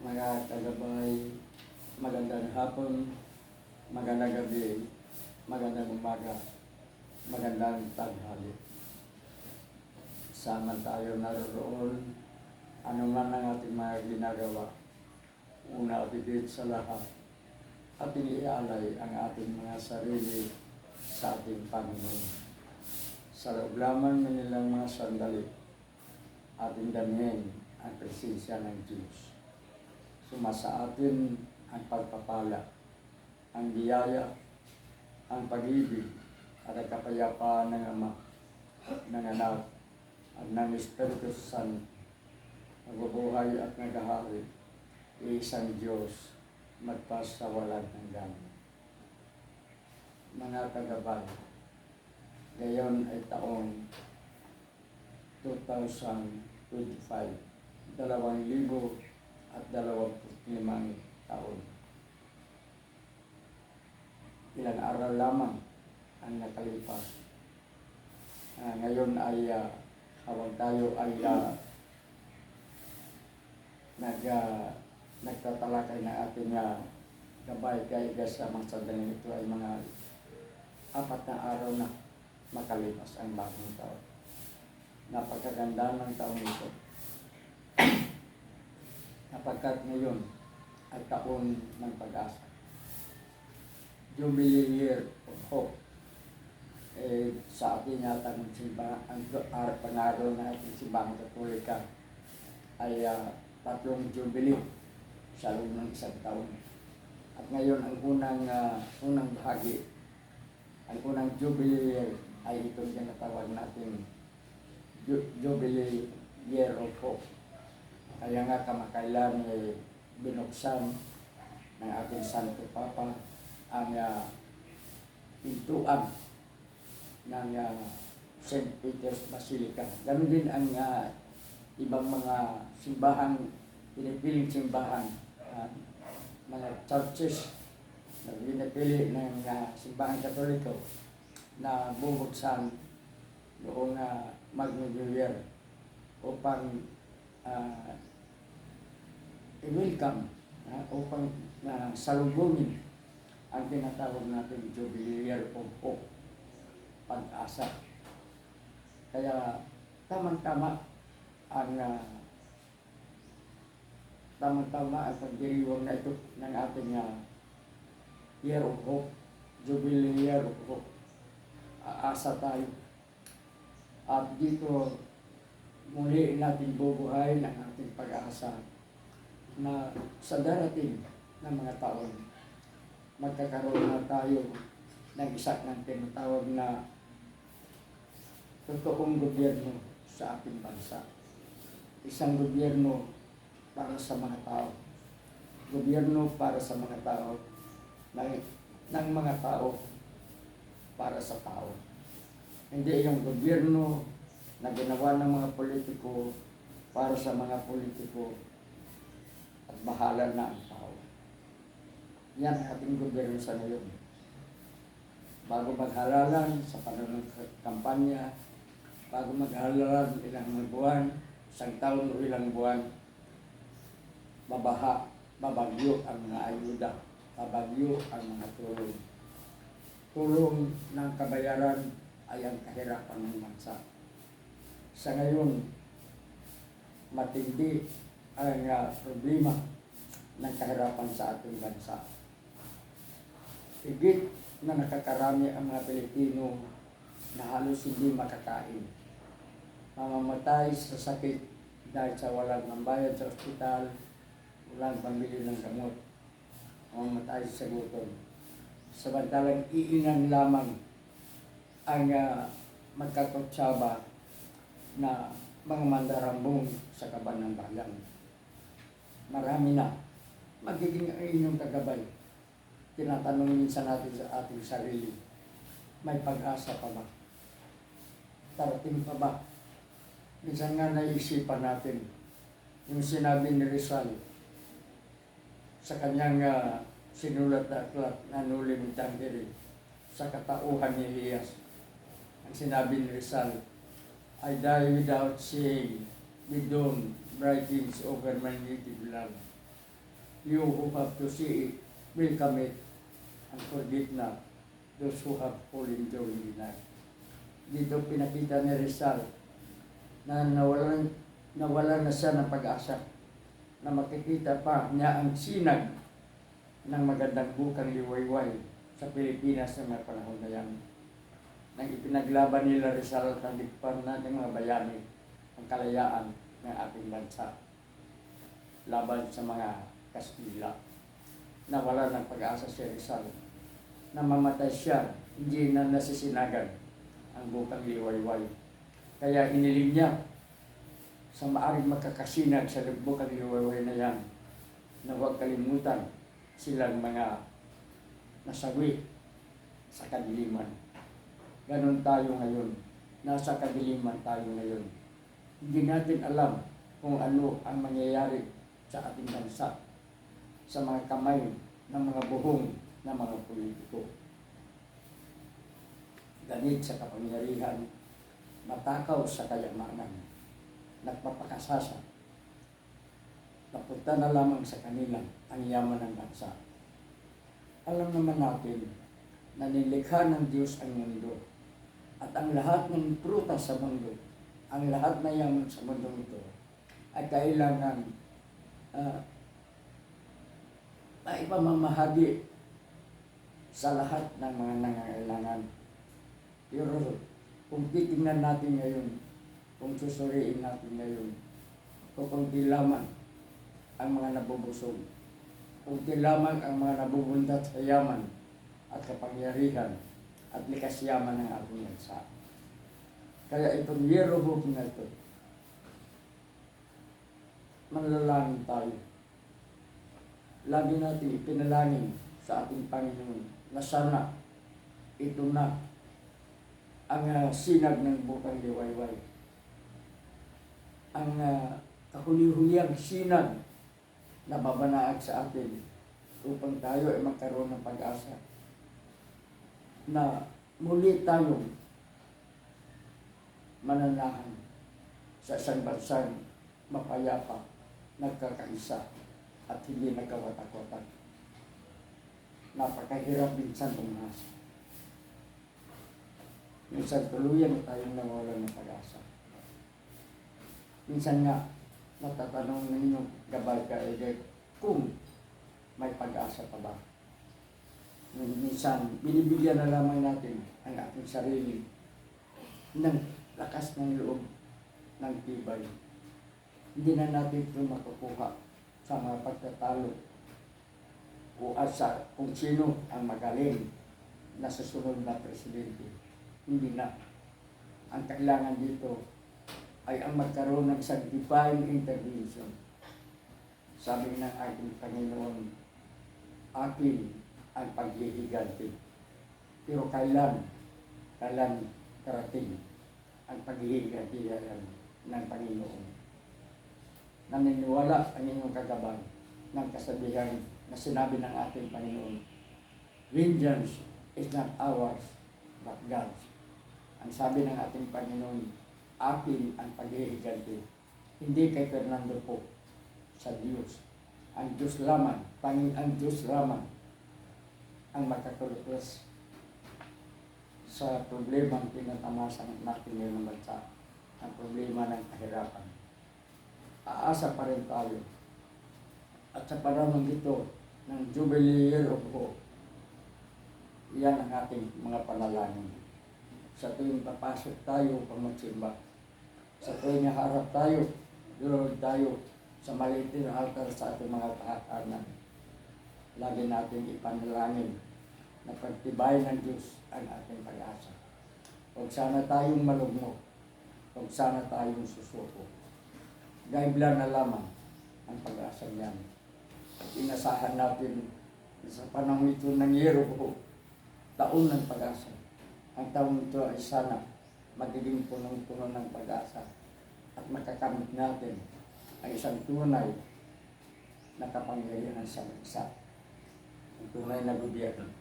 mga tagabay, magandang hapon, magandang gabi, magandang umaga, magandang tanghali. Sama tayo naroon, ano man ang ating mga ginagawa. Una at higit sa lahat, ating ialay ang ating mga sarili sa ating Panginoon. Sa loob lamang ng nilang mga sandali, ating damhin ang presensya ng Diyos. Sumasa atin ang pagpapala, ang biyaya, ang pag-ibig, at ang kapayapaan ng Ama, ng Anak, at ng Espiritu Santo, nabubuhay at naghahari, isang Diyos, magpas sa walang hanggan. Mga kagabay, ngayon ay taong 2025, dalawang libo at dalawang limang taon. Ilang araw lamang ang nakalipas. Ah, ngayon ay uh, habang tayo ay ah, nag, ah, nagtatalakay na ating uh, gabay kay sa mga sandaling ito ay mga apat na araw na makalipas ang bagong taon. Napakaganda ng taon ito. Napagkat ngayon ay taon ng pag-asa. Jubilee year of hope. Eh, sa atin yata ng simba, ang ar panaro na ating simbang katolika ay ah, tatlong jubilee sa loob ng isang taon. At ngayon, ang unang, ah, unang bahagi, ang unang jubilee year ay itong tinatawag natin Ju- Jubilee Year of Hope. Kaya nga kamakailan eh, binuksan ng ating Santo Papa ang uh, pintuan ng uh, St. Peter's Basilica. Ganun din ang uh, ibang mga simbahan, pinipiling simbahan, uh, mga churches na pinipili ng uh, simbahan katoliko na bubuksan noong uh, mag-New Year upang uh, i-welcome uh, upang uh, salubungin ang tinatawag natin Jubilee Year of Hope, pag-asa. Kaya tamang-tama ang uh, tamang-tama ang pagdiriwang na ito ng ating uh, Year of Hope, Jubilee Year of Hope. Aasa tayo. At dito, muli natin bubuhay ng ating pag-asa na sa darating ng mga taon, magkakaroon na tayo ng isa ng tinatawag na totoong gobyerno sa ating bansa. Isang gobyerno para sa mga tao. Gobyerno para sa mga tao ng, ng mga tao para sa tao. Hindi yung gobyerno na ginawa ng mga politiko para sa mga politiko at bahala na ang tao. Yan ang ating gobyerno sa ngayon. Bago maghalalan sa panahon ng kampanya, bago maghalalan ilang buwan, isang taon o ilang buwan, babaha, babagyo ang mga ayuda, babagyo ang mga tulong. Tulong ng kabayaran ay ang kahirapan ng bansa. Sa ngayon, matindi ang uh, problema ng kahirapan sa ating bansa. Higit na nakakarami ang mga Pilipino na halos hindi makakain. Mamamatay sa sakit dahil sa walang mambayad sa ospital, walang pambili ng gamot. Mamamatay sa gutom. Samantalang iinan lamang ang uh, magkakatsaba na mga mandarambong sa kaban ng bayan. Marami na. Magiging inyong kagabay. Tinatanong minsan natin sa ating sarili, may pag-asa pa ba? Tarating pa ba? Minsan nga naisipan natin yung sinabi ni Rizal sa kanyang uh, sinulat na aklat na nuli ni Tangere sa katauhan ni Elias. Ang sinabi ni Rizal, I die without saying, with dawn, bright things over my native land. you who have to see it will commit and forget not those who have fallen during the night. Dito pinakita ni Rizal na nawalan, nawalan na siya ng pag-asa na makikita pa niya ang sinag ng magandang bukang liwayway sa Pilipinas sa mga panahon na yan. Nang ipinaglaban nila Rizal at naligpan na ng mga bayani ang kalayaan ng ating bansa laban sa mga Kastila. Nawala ng pag-asa si Rizal. Namamatay siya, hindi na nasisinagan ang bukang liwayway. Kaya iniling niya sa maaring makakasinag sa bukang liwayway na yan na huwag kalimutan silang mga nasawi sa kadiliman. Ganon tayo ngayon. Nasa kadiliman tayo ngayon. Hindi natin alam kung ano ang mangyayari sa ating bansa sa mga kamay ng mga buhong ng mga politiko. Ganit sa kapangyarihan, matakaw sa kayamanan, nagpapakasasa. Napunta na lamang sa kanila ang yaman ng bansa. Alam naman natin na nilikha ng Diyos ang mundo at ang lahat ng prutas sa mundo, ang lahat na yaman sa mundo ito ay kailangan uh, maipamamahagi sa lahat ng mga nangangailangan. Pero kung titingnan natin ngayon, kung susuriin natin ngayon, kukunti lamang ang mga nabubusog. Kunti lamang ang mga nabubundat sa yaman at kapangyarihan at likas yaman ng ating bansa. Kaya itong yearbook na ito, manlalangin tayo. Lagi natin ipinalangin sa ating Panginoon na sana ito na ang uh, sinag ng bukang liwayway. Ang uh, kahuli-huliang sinag na babanaag sa atin upang tayo ay magkaroon ng pag-asa na muli tayong mananahan sa isang bansang mapayapa, nagkakaisa at hindi nagkawatak-watak. Napakahirap minsan umasa. Minsan tuluyan na tayong nawalan ng pag-asa. Minsan nga, natatanong ninyo gabay ka eh, kung may pag-asa pa ba. Minsan, binibigyan na lamang natin ang ating sarili ng lakas ng loob ng tibay. Hindi na natin ito makukuha sa mga pagtatalo o asa kung sino ang magaling na susunod na presidente. Hindi na. Ang kailangan dito ay ang magkaroon ng sanctifying intervention. Sabi ng ating Panginoon, akin ang paghihiganti. Pero kailan, kailan karating ang paghihiganti yan ng Panginoon. Naniniwala ang inyong kagabay ng kasabihan na sinabi ng ating Panginoon, Vengeance is not ours, but God's. Ang sabi ng ating Panginoon, akin ang paghihiganti. Hindi kay Fernando po, sa Diyos. Ang Diyos lamang, Panginoon ang Diyos lamang ang makakulutos sa problema ang tinatamasan natin ngayon ng bansa, ang problema ng kahirapan. Aasa pa rin tayo. At sa panahon ito, ng Jubilee Year of Hope, yan ang ating mga panalangin. Sa tuwing papasok tayo pang magsimba, sa tuwing harap tayo, lulod tayo sa maliit na altar sa ating mga tahanan. Lagi natin ipanalangin na pagtibay ng Diyos ang ating pag-asa. Huwag sana tayong malugmok. Huwag sana tayong susuko. Gaibla na lamang ang pag-asa niyan. At inasahan natin sa panahon ito ng Yero taon ng pag-asa. Ang taon ito ay sana magiging punong-puno ng pag-asa at makakamit natin ang isang tunay na kapangyarihan sa bansa. Tunay na gobyerno